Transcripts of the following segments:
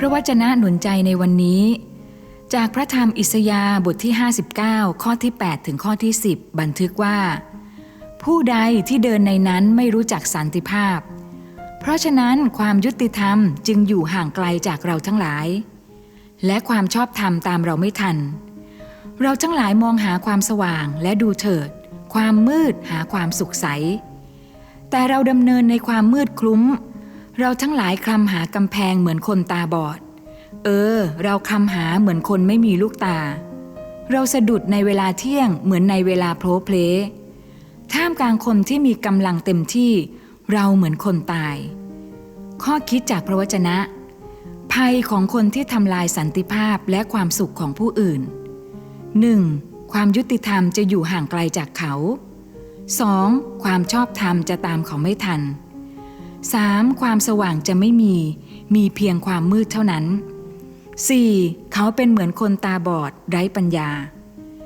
พระวจนะหนุนใจในวันนี้ จากพระธรรมอิสยาห์บทที่ 59 ข้อที่ 8 ถึงข้อที่ 10 บันทึกว่า ผู้ใดที่เดินในนั้นไม่รู้จักสันติภาพ เพราะฉะนั้นความยุติธรรมจึงอยู่ห่างไกลจากเราทั้งหลาย และความชอบธรรมตามเราไม่ทัน เราทั้งหลายมองหาความสว่างและดูเถิด ความมืดหาความสุขใสแต่เราดำเนินในความมืดคลุ้ม เราทั้งหลายคลำหากำแพงเหมือนคนตาบอด เออ เราคลำหาเหมือนคนไม่มีลูกตา เราสะดุดในเวลาเที่ยงเหมือนในเวลาโพลเพลท่ามกลางคนที่มีกำลังเต็มที่ เราเหมือนคนตาย ข้อคิดจากพระวจนะ ภัยของคนที่ทำลายสันติภาพและความสุขของผู้อื่น 1. ความยุติธรรมจะอยู่ห่างไกลจากเขา 2. ความชอบธรรมจะตามเขาไม่ทัน 3. ความสว่างจะไม่มี มีเพียงความมืดเท่านั้น 4. เขาเป็นเหมือนคนตาบอดไร้ปัญญา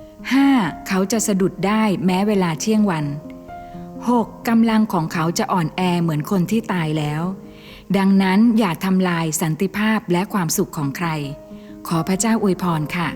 5. เขาจะสะดุดได้แม้เวลาเที่ยงวัน 6. กำลังของเขาจะอ่อนแอเหมือนคนที่ตายแล้ว ดังนั้นอย่าทำลายสันติภาพและความสุขของใคร ขอพระเจ้าอวยพรค่ะ